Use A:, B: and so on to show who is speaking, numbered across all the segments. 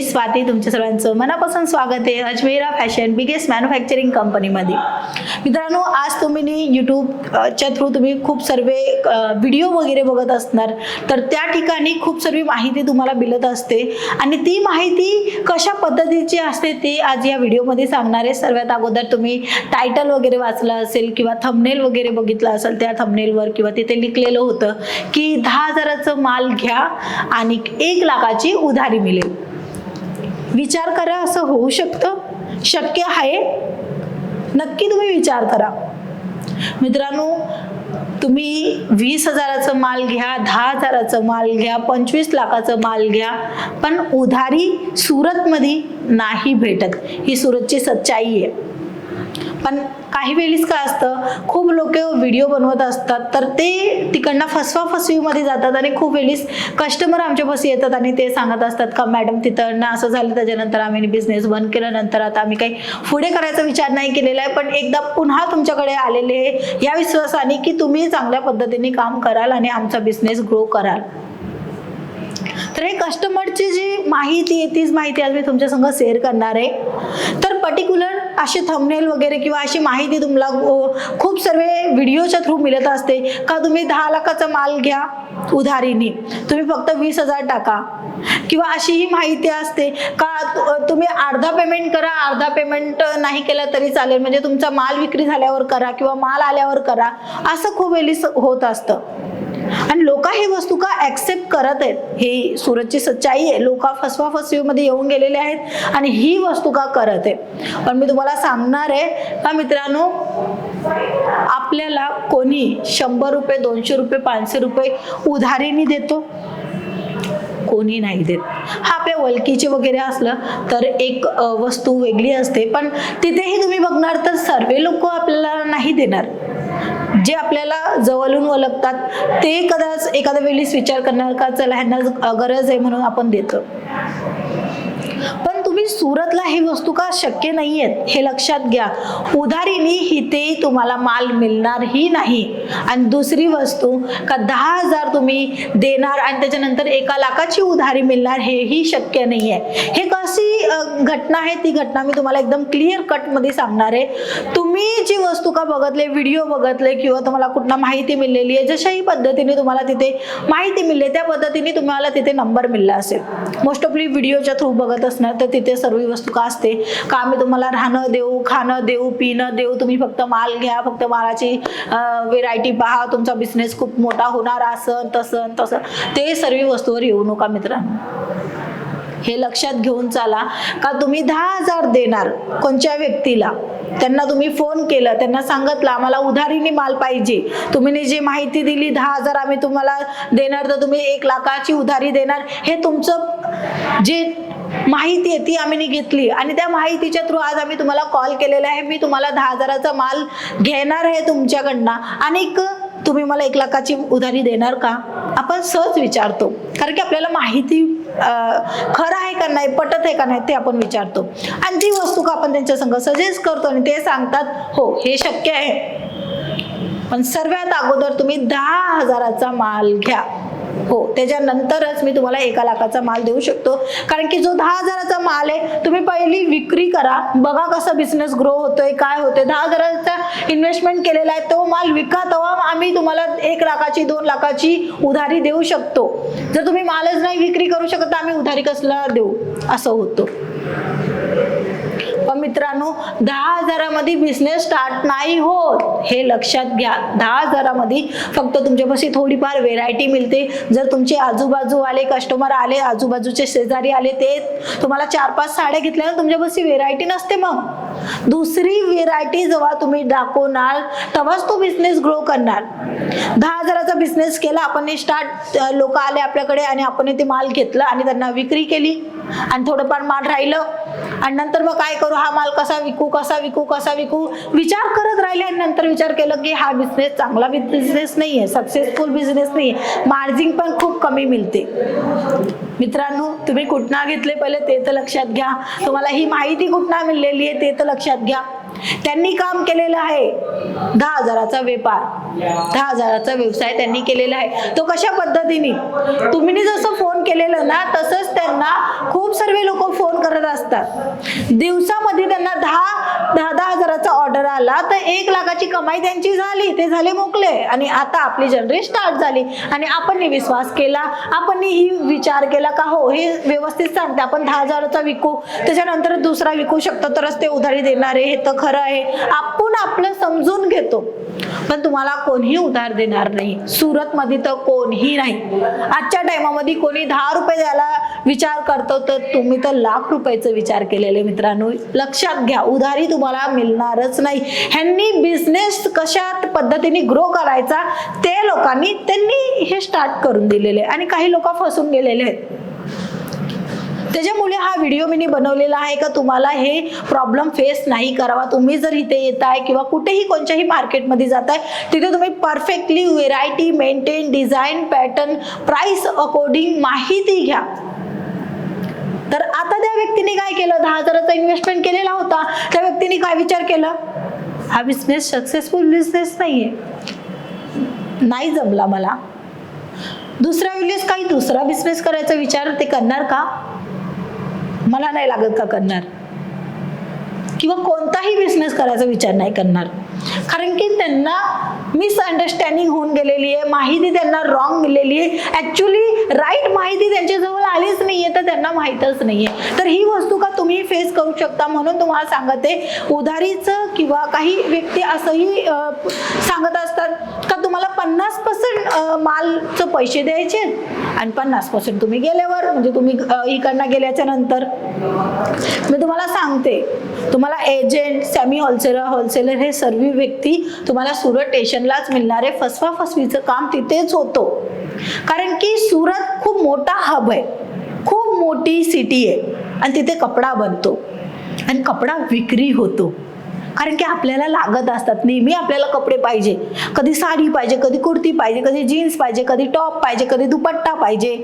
A: मी स्वाती तुमच्या सर्वांचं मनापासून स्वागत आहे अजमेरा फॅशन बिगेस्ट मॅन्युफॅक्चरिंग कंपनीमध्ये. मित्रांनो आज तुम्ही यूट्यूबच्या थ्रू तुम्ही खूप सर्व व्हिडिओ वगैरे बघत असणार. तर त्या ठिकाणी खूप सर्व माहिती तुम्हाला मिळत असते. आणि ती माहिती कशा पद्धतीची असते ते आज या व्हिडिओमध्ये सांगणार आहे. सर्वात अगोदर तुम्ही टायटल वगैरे वाचलं असेल किंवा थंबनेल वगैरे बघितलं असेल त्या थंबनेलवर किंवा तिथे लिहिलेलं होतं की दहा हजाराचं माल घ्या आणि एक लाखाची उधारी मिळेल. विचार करा असं होऊ शकतं. शक्य आहे. नक्की तुम्ही विचार करा. मित्रांनो तुम्ही वीस हजाराचं माल घ्या दहा हजाराचं माल घ्या पंचवीस लाखाचं माल घ्या पण उधारी सुरतमध्ये नाही भेटत. ही सुरतची सच्चाई आहे. पण काही वेळीस काय असतं खूप लोक व्हिडिओ बनवत असतात तर ते तिकडनं फसवा फसवीमध्ये जातात आणि खूप वेळीस कस्टमर आमच्यापाशी येतात आणि ते सांगत असतात का मॅडम तिथं असं झालं त्याच्यानंतर आम्ही बिझनेस बंद केलं नंतर आता आम्ही काही पुढे करायचा विचार नाही केलेला आहे पण एकदा पुन्हा तुमच्याकडे आलेले या विश्वासाने की तुम्ही चांगल्या पद्धतीने काम कराल आणि आमचा बिझनेस ग्रो कराल. तर हे कस्टमरची जी माहिती आहे तीच माहिती आज मी तुमच्या संग शेअर करणार आहे. तर पर्टिक्युलर असे थंबनेल वगैरे किंवा अशी माहिती तुम्हाला खूप सर्व व्हिडिओच्या थ्रू मिळत असते. का तुम्ही दहा लाखाचा माल घ्या उधारीने. तुम्ही फक्त वीस हजार टाका. किंवा अशी ही माहिती असते का तुम्ही अर्धा पेमेंट करा अर्धा पेमेंट नाही केलं तरी चालेल. म्हणजे तुमचा माल विक्री झाल्यावर करा किंवा माल आल्यावर करा. असं खूप वेळी होत असतं. आणि लोक हे वस्तू का ऍक्सेप्ट करत आहेत? ही सूरजची सच्चाई आहे. लोक फसवा फसवीमध्ये येऊन गेलेले आहेत आणि ही वस्तू का करत आहे पण मी तुम्हाला सांगणार आहे का मित्रांनो आपल्याला कोणी शंभर रुपये दोनशे रुपये पाचशे रुपये उधारीने देतो? कोणी नाही देत. हा आपल्या वलकीचे वगैरे असलं तर एक वस्तू वेगळी असते. पण तिथेही तुम्ही बघणार तर सर्व लोक आपल्याला नाही देणार. जे आपल्याला जवळून ओळखतात ते कदाच एखाद्या वेळीस विचार करणार का चला ह्यांना गरज आहे म्हणून आपण देतो. सुरतला हे वस्तू का शक्य नाही आहेत हे लक्षात घ्या. उधारीने इथे तुम्हाला माल मिळणार ही नाही. आणि दुसरी वस्तू का दहा हजार तुम्ही देणार आणि त्याच्यानंतर एका लाखाची उधारी मिळणार हेही शक्य नाही आहे हे कशी घटना आहे? ती घटना मी तुम्हाला एकदम क्लिअर कटमध्ये सांगणार आहे. तुम्ही जी वस्तू का बघतले व्हिडिओ बघतले किंवा तुम्हाला कुठला माहिती मिळलेली आहे जशाही पद्धतीने तुम्हाला तिथे माहिती मिळली त्या पद्धतीने तुम्हाला तिथे नंबर मिळला असेल. मोस्ट ऑफली व्हिडिओच्या थ्रू बघत असणार तर तिथे सर्व वस्तू का असते? का आम्ही तुम्हाला राहणं देऊ खाणं देऊ पिणं देऊ? तुम्ही फक्त माल घ्या फक्त मालाची व्हेरायटी पहा. तुमचा बिझनेस खूप मोठा होणार असं तसं तसं. ते सर्व वस्तूवर येऊ नका मित्रांनो हे लक्षात घेऊन चाला. का तुम्ही दहा हजार देणार कोणत्या व्यक्तीला? त्यांना तुम्ही फोन केलं त्यांना सांगितलं आम्हाला उधारीने माल पाहिजे. तुम्ही जी माहिती दिली दहा हजार आम्ही तुम्हाला देणार तर तुम्ही एक लाखाची उधारी देणार. हे तुमचं जे माहिती आहे ती आम्ही घेतली. आणि त्या माहितीच्या थ्रू आज आम्ही तुम्हाला कॉल केलेला आहे. मी तुम्हाला दहा हजाराचा माल घेणार आहे तुमच्याकडनं. आणि तुम्ही मला एक लाखाची उधारी देणार का? आपण सहज विचारतो. कारण की आपल्याला माहिती खरं आहे का नाही पटत आहे का नाही ते आपण विचारतो. आणि ती वस्तू का आपण त्यांच्या संघ सजेस्ट करतो आणि ते सांगतात हो हे शक्य आहे. पण सर्वात अगोदर तुम्ही दहा हजाराचा माल घ्या. हो त्याच्यानंतरच मी तुम्हाला एका लाखाचा माल देऊ शकतो. कारण की जो दहा हजाराचा माल आहे तुम्ही पहिली विक्री करा. बघा कसा बिझनेस ग्रो होतोय काय होतोय. दहा हजाराचा इन्व्हेस्टमेंट केलेला आहे तो माल विका तेव्हा आम्ही तुम्हाला एक लाखाची दोन लाखाची उधारी देऊ शकतो. जर तुम्ही मालच नाही विक्री करू शकत तर आम्ही उधारी कसला देऊ? असं होतं. मित्रांनो दहा हजारामध्ये बिझनेस स्टार्ट नाही होत. हे लक्षात घ्या. दहा हजारामध्ये फक्त तुमच्यापाशी थोडीफार व्हेरायटी मिळते. जर तुमचे आजूबाजू आले कस्टमर आले आजूबाजूचे शेजारी आले ते तुम्हाला चार पाच साड्या घेतल्या तुमच्यापाशी व्हेरायटी नसते मग. दुसरी व्हेरायटी जेव्हा तुम्ही दाखवणार तेव्हाच तो बिझनेस ग्रो करणार. दहा हजाराचा बिझनेस केला आपण स्टार्ट लोक आले आपल्याकडे आणि आपण ते माल घेतला आणि त्यांना विक्री केली आणि थोडंफार माल राहिलं आणि नंतर मग काय करू? हा माल कसा विकू कसा विकू कसा विकू? विचार करत राहिले आणि नंतर विचार केलं की हा बिझनेस चांगला बिझनेस नाही आहे सक्सेसफुल बिझनेस नाही आहे मार्जिन पण खूप कमी मिळते. मित्रांनो तुम्ही कुठना घेतले पहिले ते तर लक्षात घ्या. तुम्हाला ही माहिती कुठना मिळलेली आहे ते तर लक्षात घ्या. त्यांनी काम केलेलं आहे. दहा हजाराचा व्यापार दहा हजाराचा व्यवसाय त्यांनी केलेला आहे. तो कशा पद्धतीने? तुम्ही जसं फोन केलेलं ना तसंच त्यांना खूप सर्व लोक फोन करत असतात. दिवसामध्ये त्यांना दहा दहा दहा हजाराचा ऑर्डर आला तर एक लाखाची कमाई त्यांची झाली ते झाले मोकले आणि आता आपली जनरेट स्टार्ट झाली. आणि आपण विश्वास केला आपण ही विचार केला का हो हे व्यवस्थित सांगते. आपण दहा हजाराचा विकू त्याच्यानंतर दुसरा विकू शकतो तरच ते उधारी देणार आहे हे तर खरं आहे. आपण आपलं समजून घेतो. पण तुम्हाला कोणीही उधार देणार नाही. सुरतमध्ये तर कोणीही नाही. आजच्या टायमामध्ये कोणी दहा रुपये द्यायला विचार करतो तर तुम्ही तर लाख रुपयाचा विचार केलेले मित्रांनो. लक्षात घ्या उधारी तुम्हाला मिळणारच नाही. ह्यांनी बिझनेस कशा पद्धतीने ग्रो करायचा ते लोकांनी त्यांनी हे स्टार्ट करून दिलेले. आणि काही लोक फसून गेलेले आहेत. त्याच्यामुळे हा व्हिडिओ मी बनवलेला आहे का तुम्हाला हे प्रॉब्लेम फेस नाही करावा. तुम्ही जर इथे येताय किंवा कुठेही कोणत्याही मार्केटमध्ये जाताय तिथे तुम्ही perfectly variety maintain design pattern price according माहिती घ्या. तर आता त्या व्यक्तीने काय केलं? दहा हजाराचा इन्व्हेस्टमेंट केलेला होता. त्या व्यक्तीने काय विचार केला? हा बिझनेस सक्सेसफुल बिझनेस नाहीये. नाही जमला मला. दुसऱ्या वेळेस काही दुसरा बिझनेस करायचा विचार ते करणार का? मला नाही लागत का करणार? किंवा कोणताही बिझनेस करायचा विचार नाही करणार. कारण की त्यांना मिसअंडरस्टँडिंग होऊन गेलेली आहे माहिती त्यांना रॉंग मिळलेली आहे. ॲक्च्युली राईट माहिती त्यांच्याजवळ आलीच नाही आहे तर त्यांना माहीतच नाही आहे तर ही वस्तू का तुम्ही फेस करू शकता म्हणून तुम्हाला सांगते. उधारीचं किंवा काही व्यक्ती असंही सांगत असतात का तुम्हाला पन्नास पर्सेंट मालचं पैसे द्यायचे आणि पन्नास पर्सेंट तुम्ही गेल्यावर म्हणजे तुम्ही इकडनं गेल्याच्यानंतर. मी तुम्हाला सांगते तुम्हाला एजंट सेमी होलसेलर होलसेलर हे सर्व व्यक्ती तुम्हाला सुरत स्टेशनलाच मिळणारे फसवा फसवीचं काम तिथेच होतो. कारण की सुरत खूप मोठा हब आहे. खूप मोठी सिटी आहे. आणि तिथे कपडा बनतो. आणि कपडा विक्री होतो. कारण की आपल्याला लागत असतात. नेहमी आपल्याला कपडे पाहिजे. कधी साडी पाहिजे कधी कुर्ती पाहिजे कधी जीन्स पाहिजे कधी टॉप पाहिजे कधी दुपट्टा पाहिजे.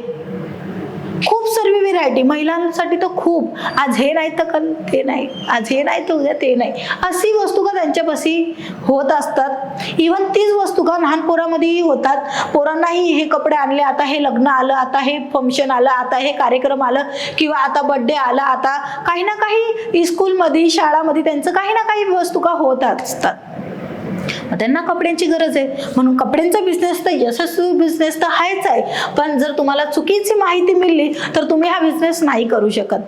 A: सर्व व्हेरायटी महिलांसाठी तर खूप. आज हे नाही तर कल ते नाही. आज हे नाही तर उद्या ते नाही. अशी वस्तू का त्यांच्यापाशी होत असतात? इवन तीच वस्तू का लहान पोरामध्येही होतात? पोरांनाही हे कपडे आणले आता हे लग्न आलं आता हे फंक्शन आलं आता हे कार्यक्रम आलं किंवा आता बर्थडे आला आता काही ना काही स्कूलमध्ये शाळामध्ये त्यांचं काही ना काही वस्तू का होत असतात? मग त्यांना कपड्यांची गरज आहे. म्हणून कपड्यांचा बिझनेस तर यशस्वी बिझनेस तर आहेच आहे. पण जर तुम्हाला चुकीची माहिती मिळली तर तुम्ही हा बिझनेस नाही करू शकत.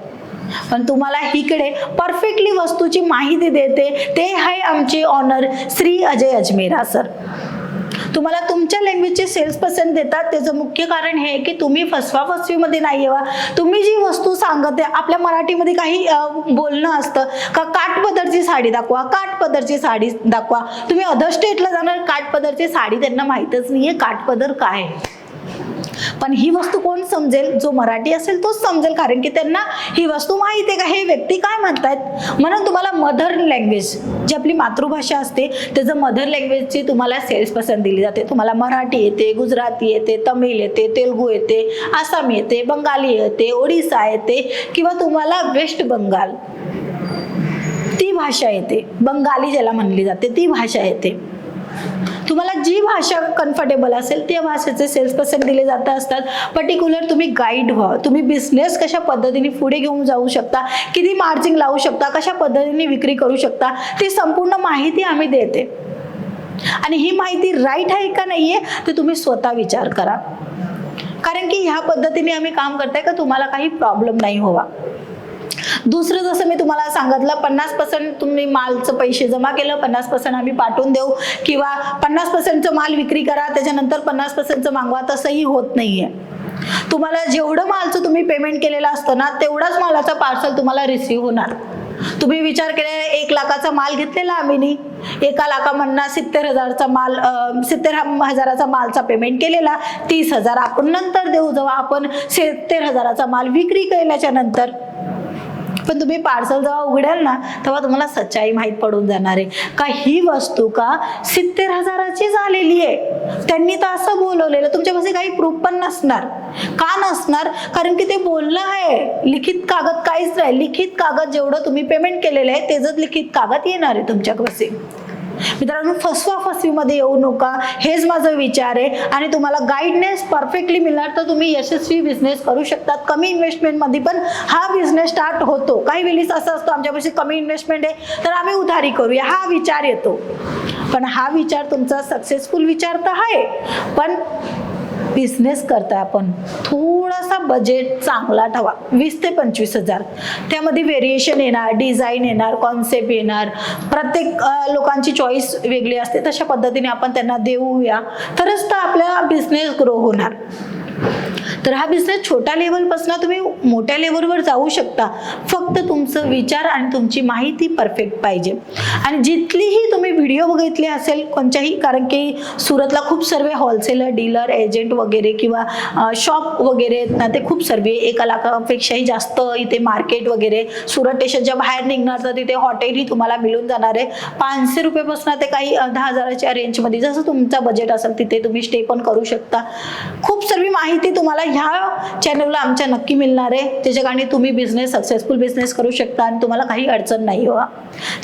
A: पण तुम्हाला इकडे परफेक्टली वस्तूची माहिती देते. ते आहे आमचे ऑनर श्री अजय अजमेरा सर तुम्हाला तुमच्या लँग्वेजचे सेल्स पर्सन देतात. त्याचं मुख्य कारण हे की तुम्ही फसवा फसवीमध्ये नाही येवा. तुम्ही जी वस्तू सांगत आहे आपल्या मराठीमध्ये काही बोलणं असतं का काठपदरची साडी दाखवा काठपदरची साडी दाखवा. तुम्ही अदर स्टेटला जाणार काठपदरची साडी त्यांना माहीतच नाही आहे काठपदर काय आहे. पण ही वस्तू कोण समजेल? जो मराठी असेल तोच समजेल कारण की त्यांना ही वस्तू माहिती आहे का? हे व्यक्ती काय म्हणतायत? म्हणून तुम्हाला मदर लँग्वेज जी आपली मातृभाषा असते त्याचं मदर लँग्वेजची तुम्हाला सेल्स पर्सन दिली जाते. तुम्हाला मराठी येते गुजराती येते तमिळ येते तेलगू येते आसामी येते बंगाली येते ओडिसा येते किंवा तुम्हाला वेस्ट बंगाल. ती भाषा येते. बंगाली ज्याला म्हणली जाते ती भाषा येते. तुम्हाला जी भाषा कम्फर्टेबल असेल त्या भाषेचे सेल्स पर्सन दिले जात असतात. पर्टिक्युलर तुम्ही गाईड व्हा. तुम्ही बिझनेस कशा पद्धतीने पुढे घेऊन जाऊ शकता? किती मार्जिन लावू शकता? कशा पद्धतीने विक्री करू शकता? ती संपूर्ण माहिती आम्ही देते. आणि ही माहिती राईट आहे का नाहीये ते तुम्ही स्वतः विचार करा. कारण की ह्या पद्धतीने आम्ही काम करताय का? तुम्हाला काही प्रॉब्लेम नाही व्हावा. दुसरं जसं मी तुम्हाला सांगितलं पन्नास पर्सेंट तुम्ही मालचं पैसे जमा केलं पन्नास पर्सेंट आम्ही पाठवून देऊ. किंवा पन्नास पर्सेंटचं माल विक्री करा त्याच्यानंतर पन्नास पर्सेंटचं मागवा तसंही होत नाहीये. तुम्हाला जेवढं मालचं तुम्ही पेमेंट केलेलं असतं ना तेवढाच मालाचा पार्सल तुम्हाला रिसिव्ह होणार. तुम्ही विचार केला एक लाखाचा माल घेतलेला आम्ही एका लाखामधनं सित्तेर हजारचा माल सित्तर सित्तेर हजाराचा मालचा पेमेंट केलेला. तीस हजार आपण नंतर देऊ जेव्हा आपण सित्तेर हजाराचा माल विक्री केल्याच्यानंतर. पण तुम्ही पार्सल जेव्हा उघडाल ना तेव्हा तुम्हाला सच्चाई माहीत पडून जाणार. आहे का ही वस्तू का सित्तेर हजाराची झालेली आहे? त्यांनी तर असं बोलवलेलं तुमच्यापाशी काही प्रूफ पण नसणार. का नसणार? कारण की ते बोलणं आहे. लिखित कागद काहीच नाही. लिखित कागद जेवढं तुम्ही पेमेंट केलेलं आहे त्याचंच लिखित कागद येणार आहे तुमच्याकडे मित्रांनो फसवा फसवीमध्ये येऊ नका. हेच माझा विचार आहे. आणि तुम्हाला गाईडनेस परफेक्टली मिळणार तर तुम्ही यशस्वी बिझनेस करू शकतात. कमी इन्व्हेस्टमेंटमध्ये पण हा बिझनेस स्टार्ट होतो. काही वेळेस असं असतं आमच्यापाशी कमी इन्व्हेस्टमेंट आहे तर आम्ही उधारी करूया. हा विचार येतो. पण हा विचार तुमचा सक्सेसफुल विचार तर आहे. पण बिझनेस करताय आपण. थोडासा बजेट चांगला ठेवा. वीस ते पंचवीस हजार. त्यामध्ये व्हेरिएशन येणार डिझाईन येणार कॉन्सेप्ट येणार. प्रत्येक लोकांची चॉईस वेगळी असते. तशा पद्धतीने आपण त्यांना देऊया. तरच तर आपला बिझनेस ग्रो होणार. तर हा बिझनेस छोट्या लेवलपासून तुम्ही मोठ्या लेवलवर जाऊ शकता. फक्त तुमचं विचार आणि तुमची माहिती परफेक्ट पाहिजे. आणि जिथलीही तुम्ही व्हिडिओ बघितली असेल कोणत्याही कारण की सुरतला खूप सर्व होलसेलर डीलर एजंट वगैरे किंवा शॉप वगैरे आहेत ना ते खूप सर्व एका लाखापेक्षाही जास्त इथे मार्केट वगैरे सुरत स्टेशनच्या बाहेर निघणार तर तिथे हॉटेलही तुम्हाला मिळून जाणार आहे. पाचशे रुपयेपासून ते काही दहा हजाराच्या रेंजमध्ये जसं तुमचा बजेट असेल तिथे तुम्ही स्टे पण करू शकता. खूप सर्व माहिती माहिती तुम्हाला ह्या चॅनलला आमच्या नक्की मिळणार आहे. त्याच्या तुम्ही बिझनेस सक्सेसफुल बिझनेस करू शकता आणि तुम्हाला काही अडचण नाही हो.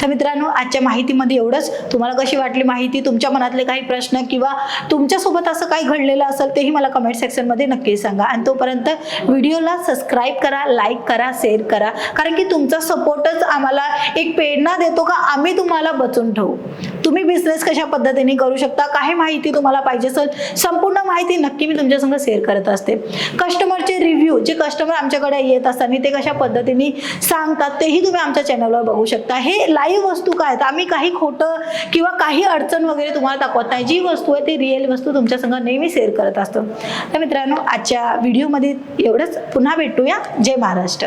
A: तर मित्रांनो आजच्या माहितीमध्ये एवढंच. तुम्हाला कशी वाटली माहिती तुमच्या मनातले काही प्रश्न किंवा तुमच्यासोबत असं काही घडलेलं असेल तेही मला कमेंट सेक्शनमध्ये नक्की सांगा. आणि तोपर्यंत व्हिडिओला सबस्क्राईब करा लाईक करा शेअर करा. कारण की तुमचा सपोर्टच आम्हाला एक प्रेरणा देतो का आम्ही तुम्हाला बचून ठेवू. तुम्ही बिझनेस कशा पद्धतीने करू शकता काही माहिती तुम्हाला पाहिजे असेल संपूर्ण माहिती नक्की मी तुमच्यासंग शेअर करत असते. कस्टमरचे रिव्ह्यू जे कस्टमर आमच्याकडे येत असताना ते कशा पद्धतीने सांगतात तेही तुम्ही आमच्या चॅनलवर बघू शकता. हे लाईव्ह वस्तू काय आहेत? आम्ही काही खोटं किंवा काही अडचण वगैरे तुम्हाला दाखवत नाही. जी वस्तू आहे ती रिअल वस्तू तुमच्यासंग नेहमी शेअर करत असतो. तर मित्रांनो आजच्या व्हिडिओमध्ये एवढंच. पुन्हा भेटूया. जय महाराष्ट्र.